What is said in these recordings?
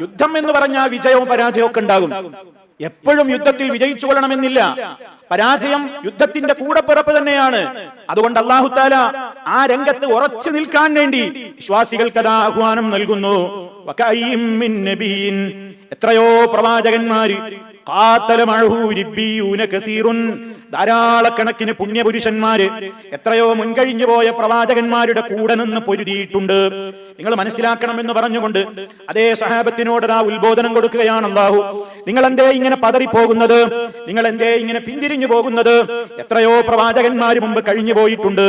യുദ്ധം എന്ന് പറഞ്ഞാൽ വിജയവും പരാജയവും ഒക്കെ ഉണ്ടാകും. എപ്പോഴും യുദ്ധത്തിൽ വിജയിച്ചു കൊള്ളണമെന്നില്ല പരാജയം യുദ്ധത്തിന്റെ കൂടപ്പിറപ്പ് തന്നെയാണ്. അതുകൊണ്ട് അള്ളാഹു താല ആ രംഗത്ത് ഉറച്ചു നിൽക്കാൻ വേണ്ടി വിശ്വാസികൾക്ക് അത് ആഹ്വാനം നൽകുന്നു. എത്രയോ പ്രവാചകന്മാര്. ധാരാളക്കണക്കിന് പുണ്യപുരുഷന്മാര് എത്രയോ മുൻകഴിഞ്ഞു പോയ പ്രവാചകന്മാരുടെ കൂടെ നിന്ന് പൊരുതിയിട്ടുണ്ട്. നിങ്ങൾ മനസ്സിലാക്കണമെന്ന് പറഞ്ഞുകൊണ്ട് അതേ സഹാബത്തിനോട് ആ ഉത്ബോധനം കൊടുക്കുകയാണ് അള്ളാഹു നിങ്ങൾ എന്തേ ഇങ്ങനെ പതറിപ്പോകുന്നത്? നിങ്ങൾ എന്തേ ഇങ്ങനെ പിന്തിരിഞ്ഞു പോകുന്നത്? എത്രയോ പ്രവാചകന്മാർ മുമ്പ് കഴിഞ്ഞു പോയിട്ടുണ്ട്.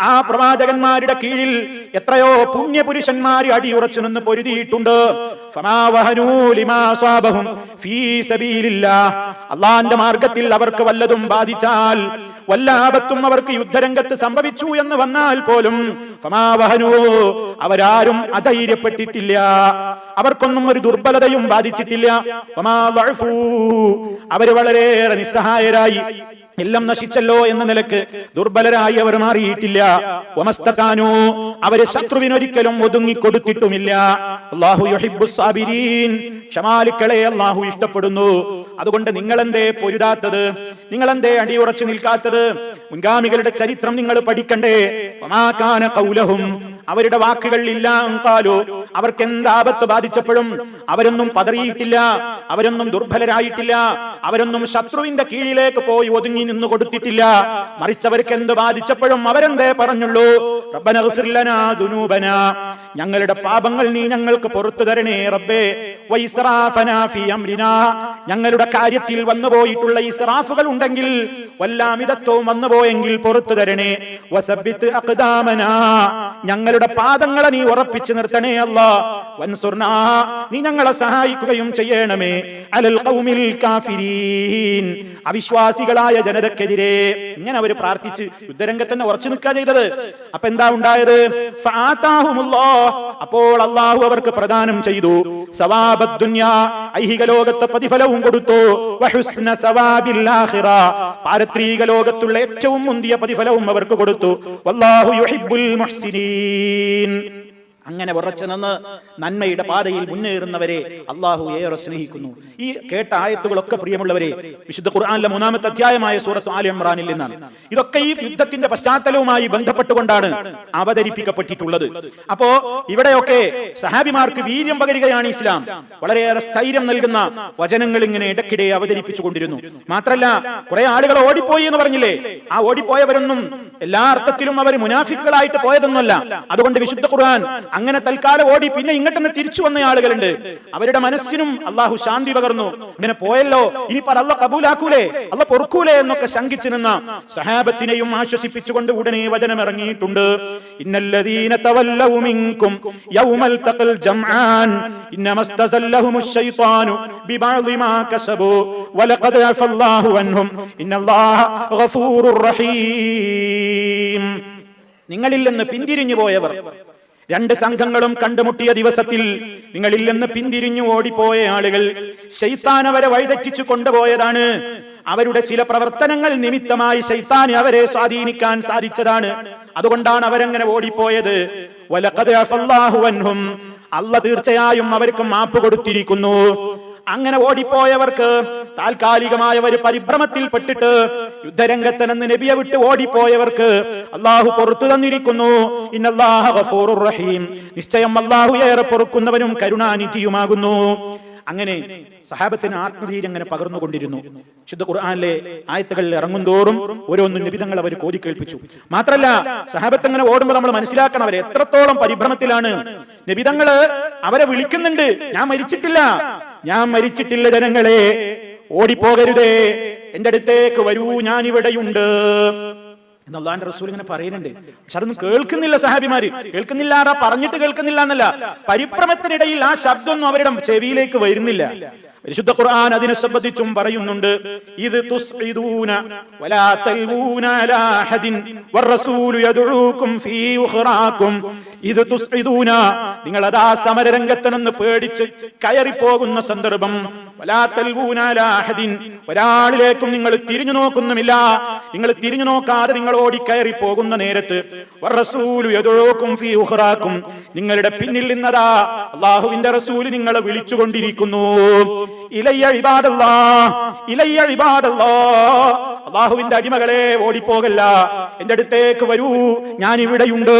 ആ പ്രവാചകന്മാരുടെ കീഴിൽ എത്രയോ പുണ്യപുരുഷന്മാർ അടിയുറച്ചു നിന്ന് പൊരുതിയിട്ടുണ്ട്. അള്ളാന്റെ മാർഗത്തിൽ അവർക്ക് വല്ലതും ബാധിച്ചാൽ വല്ല ആപത്തും അവർക്ക് യുദ്ധരംഗത്ത് സംഭവിച്ചു എന്ന് വന്നാൽ പോലും സമാവഹനോ വഹനൂ. അവരാരും അധൈര്യപ്പെട്ടിട്ടില്ല അവർക്കൊന്നും ഒരു ദുർബലതയും ബാധിച്ചിട്ടില്ല. അവർ വളരെയേറെ നിസ്സഹായരായി എല്ലാം നശിച്ചല്ലോ എന്ന നിലയ്ക്ക് ദുർബലരായി അവർ മാറിയിട്ടില്ല. അവരെ അവർ ശത്രുവിനൊരിക്കലും ഒതുങ്ങിക്കൊടുത്തിട്ടുമില്ല. അള്ളാഹു യുഹിബ്ബുസ് സാബിരീൻ ക്ഷമാലുക്കളെ അള്ളാഹു ഇഷ്ടപ്പെടുന്നു. അതുകൊണ്ട് നിങ്ങളെന്തേ പൊരുതാത്തത്? നിങ്ങളെന്തേ അടിയുറച്ചു നിൽക്കാത്തത്? മുൻഗാമികളുടെ ചരിത്രം നിങ്ങൾ പഠിക്കണ്ടേ? ഖൗലഹും. അവരുടെ വാക്കുകൾ ഇല്ല അവർക്ക് എന്താപത്ത് ബാധിച്ചപ്പോഴും അവരൊന്നും പതറിയിട്ടില്ല. അവരൊന്നും ദുർബലരായിട്ടില്ല. അവരൊന്നും ശത്രുവിന്റെ കീഴിലേക്ക് പോയി ഒതുങ്ങി നിന്ന് കൊടുത്തിട്ടില്ല. മറിച്ചവർക്ക് എന്ത് ബാധിച്ചപ്പോഴും അവരെന്തേ പറഞ്ഞുള്ളൂ? ഞങ്ങളുടെ പാപങ്ങൾ നീ ഞങ്ങൾക്ക് പുറത്തു തരണേ റബ്ബേ. ഞങ്ങളുടെ കാര്യത്തിൽ വന്നുപോയിട്ടുള്ള ഇസ്രാഫുകൾ ഉണ്ടെങ്കിൽ വല്ലാമിതത്വവും വന്നുപോയെങ്കിൽ പുറത്തു തരണേ. വസബിത്ത് ഞങ്ങളുടെ പാദങ്ങളെ നീ ഉറപ്പിച്ചു നിർത്തണേ അല്ലാ. നീ ഞങ്ങളെ സഹായിക്കുകയും ചെയ്യണമേ. അലൽ ഖൗമിൽ കാഫിരീൻ. അവിശ്വാസികളായ ജനതക്കെതിരെ ഇങ്ങനെ അവർ പ്രാർത്ഥിച്ച് യുദ്ധരംഗത്ത് തന്നെ ഉറച്ചു നിൽക്കുക ചെയ്തത്. അപ്പൊ എന്താ ഉണ്ടായത്? അപ്പോൾ അള്ളാഹു അവർക്ക് പ്രദാനം ചെയ്തു. സവാബദ്ദുന്യ ഐഹിക ലോകത്തെ പ്രതിഫലവും കൊടുത്തു. പാരത്രീക ലോകത്തുള്ള ഏറ്റവും മുന്തിയ പ്രതിഫലവും അവർക്ക് കൊടുത്തു. വല്ലാഹു യുഹിബ്ബുൽ മുഹ്സിനീൻ. അങ്ങനെ ഉറച്ചു നിന്ന് നന്മയുടെ പാതയിൽ മുന്നേറുന്നവരെ അള്ളാഹു ഏറെ സ്നേഹിക്കുന്നു. ഈ കേട്ട ആയത്തുകളൊക്കെ പ്രിയമുള്ളവരെ വിശുദ്ധ ഖുർആാനിലെ മൂന്നാമത്തെ അധ്യായമായ സൂറത്ത് ആലി ഇമ്രാനിൽ നിന്നാണ്. ഇതൊക്കെ ഈ യുദ്ധത്തിന്റെ പശ്ചാത്തലവുമായി ബന്ധപ്പെട്ടുകൊണ്ടാണ് അവതരിപ്പിക്കപ്പെട്ടിട്ടുള്ളത്. അപ്പോ ഇവിടെയൊക്കെ സഹാബിമാർക്ക് വീര്യം പകരുകയാണ് ഇസ്ലാം. വളരെയേറെ സ്ഥൈര്യം നൽകുന്ന വചനങ്ങൾ ഇങ്ങനെ ഇടയ്ക്കിടെ അവതരിപ്പിച്ചു കൊണ്ടിരുന്നു മാത്രല്ല കുറെ ആളുകൾ ഓടിപ്പോയി എന്ന് പറഞ്ഞില്ലേ? ആ ഓടിപ്പോയവരൊന്നും എല്ലാ അർത്ഥത്തിലും അവർ മുനാഫിക്കുകളായിട്ട് പോയതൊന്നുമല്ല. അതുകൊണ്ട് വിശുദ്ധ ഖുർആൻ അങ്ങനെ തൽക്കാലം ഓടി പിന്നെ ഇങ്ങോട്ട് തന്നെ തിരിച്ചു വന്ന ആളുകളുണ്ട് അവരുടെ മനസ്സിനും അള്ളാഹു ശാന്തി പകർന്നു ഇങ്ങനെ പോയല്ലോ ഇനിയിപ്പോ അത് അല്ല കബൂലാക്കൂലേ അല്ല പൊറുക്കൂലേ എന്നൊക്കെ ശങ്കിച്ചു നിന്ന സഹാബത്തിനെയും ആശ്വസിപ്പിച്ചുകൊണ്ട് ഉടനെ വചനം ഇറങ്ങിയിട്ടുണ്ട് ഇന്നല്ലദീന തവല്ലൗ മിൻകും യൗമൽ തഖൽ ജംആൻ ഇന്നമസ്തസല്ലഹും الشيطان ببعض ما كسبوا ولقد عفى الله عنهم إن الله غفور رحيم നിങ്ങളിൽ നിന്ന് പിന്തിരിഞ്ഞു പോയവർ രണ്ട് സംഘങ്ങളും കണ്ടുമുട്ടിയ ദിവസത്തിൽ നിങ്ങളിൽ നിന്ന് പിന്തിരിഞ്ഞു ഓടിപ്പോയ ആളുകൾ ശൈത്താൻ അവരെ വഴിതെറ്റിച്ചു കൊണ്ടുപോയതാണ്. അവരുടെ ചില പ്രവർത്തനങ്ങൾ നിമിത്തമായി ശൈത്താൻ അവരെ സ്വാധീനിക്കാൻ സാധിച്ചതാണ്. അതുകൊണ്ടാണ് അവരങ്ങനെ ഓടിപ്പോയത്. അല്ല തീർച്ചയായും അവർക്ക് മാപ്പ് കൊടുത്തിരിക്കുന്നു. അങ്ങനെ ഓടിപ്പോയവർക്ക് താൽക്കാലികമായ ഒരു പരിഭ്രമത്തിൽ പെട്ടിട്ട് യുദ്ധരംഗത്ത് നിന്ന് നബിയെ വിട്ട് ഓടിപ്പോയവർക്ക് അള്ളാഹു പുറത്തു തന്നിരിക്കുന്നു. റഹീം. നിശ്ചയം അള്ളാഹു ഏറെ പൊറുക്കുന്നവനും കരുണാനിധിയുമാകുന്നു. അങ്ങനെ സഹാബത്തിന് ആത്മധീര്യം അങ്ങനെ പകർന്നുകൊണ്ടിരുന്നു ശുദ്ധ ഖുർആാനിലെ ആയത്തുകളിൽ ഇറങ്ങും തോറും ഓരോന്നും നിബിധങ്ങൾ അവർ കോരി കേൾപ്പിച്ചു മാത്രല്ല സഹാബത്ത് അങ്ങനെ ഓടുമ്പോൾ നമ്മൾ മനസ്സിലാക്കണം അവർ എത്രത്തോളം പരിഭ്രമത്തിലാണ്. നിബിധങ്ങൾ അവരെ വിളിക്കുന്നുണ്ട് ഞാൻ മരിച്ചിട്ടില്ല. ഞാൻ മരിച്ചിട്ടില്ല ജനങ്ങളെ. ഓടിപ്പോകരുതേ. എന്റെ അടുത്തേക്ക് വരൂ ഞാൻ ഇവിടെയുണ്ട് എന്നുള്ളതാന്റെ റസൂൽ ഇങ്ങനെ പറയുന്നുണ്ട്. പക്ഷെ അതൊന്നും കേൾക്കുന്നില്ല സഹാബിമാര്. കേൾക്കുന്നില്ല ആരാ പറഞ്ഞിട്ട് കേൾക്കുന്നില്ല എന്നല്ല പരിഭ്രമത്തിനിടയിൽ ആ ശബ്ദമൊന്നും അവരുടെ ചെവിയിലേക്ക് വരുന്നില്ല. പരിശുദ്ധ ഖുർആൻ അതിനെ സംബന്ധിച്ചും പറയുന്നുണ്ട്. ഇത് തുസ്ഇദൂന വലാ തൽവൂന അലാ അഹദിൻ വറസൂലു യദ്ഊകും ഫീ ഉഖറാകും. ഇത് തുസ്ഇദൂന നിങ്ങൾ അതാ സമരരംഗത്ത് നിന്ന് പേടിച്ച് കയറി പോകുന്ന സന്ദർഭം ഒരാളിലേക്കും നിങ്ങൾ തിരിഞ്ഞു നോക്കുന്നുമില്ല. നിങ്ങൾ തിരിഞ്ഞു നോക്കാതെ നിങ്ങൾ ഓടിക്കയറി പോകുന്ന നേരത്ത്. വറസൂലു യദുഊക്കും ഫീ ഉഖ്റാക്കും. നിങ്ങളുടെ പിന്നിൽ നിന്നതാ അള്ളാഹുവിന്റെ റസൂൽ നിങ്ങളെ വിളിച്ചുകൊണ്ടിരിക്കുന്നു. ഇലയ്യ ഇബാദല്ലാ. ഇലയ്യ ഇബാദല്ലാ. അള്ളാഹുവിന്റെ അടിമകളെ ഓടിപ്പോകല്ല. എന്റെ അടുത്തേക്ക് വരൂ. ഞാൻ ഇവിടെയുണ്ട്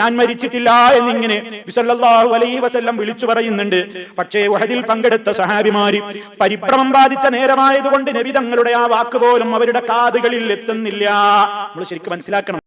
ഞാൻ മരിച്ചിട്ടില്ല എന്നിങ്ങനെ ബിസല്ലല്ലാഹു അലൈഹി വസല്ലം വിളിച്ചു പറയുന്നുണ്ട്. പക്ഷേ വഹദിൽ പങ്കെടുത്ത സഹാബിമാര് പരിഭ്രമം ബാധിച്ച നേരമായതുകൊണ്ട് നബി തങ്ങളുടെ ആ വാക്ക് പോലും അവരുടെ കാതുകളിൽ എത്തുന്നില്ല. നമ്മൾ ശരിക്കും മനസ്സിലാക്കണം.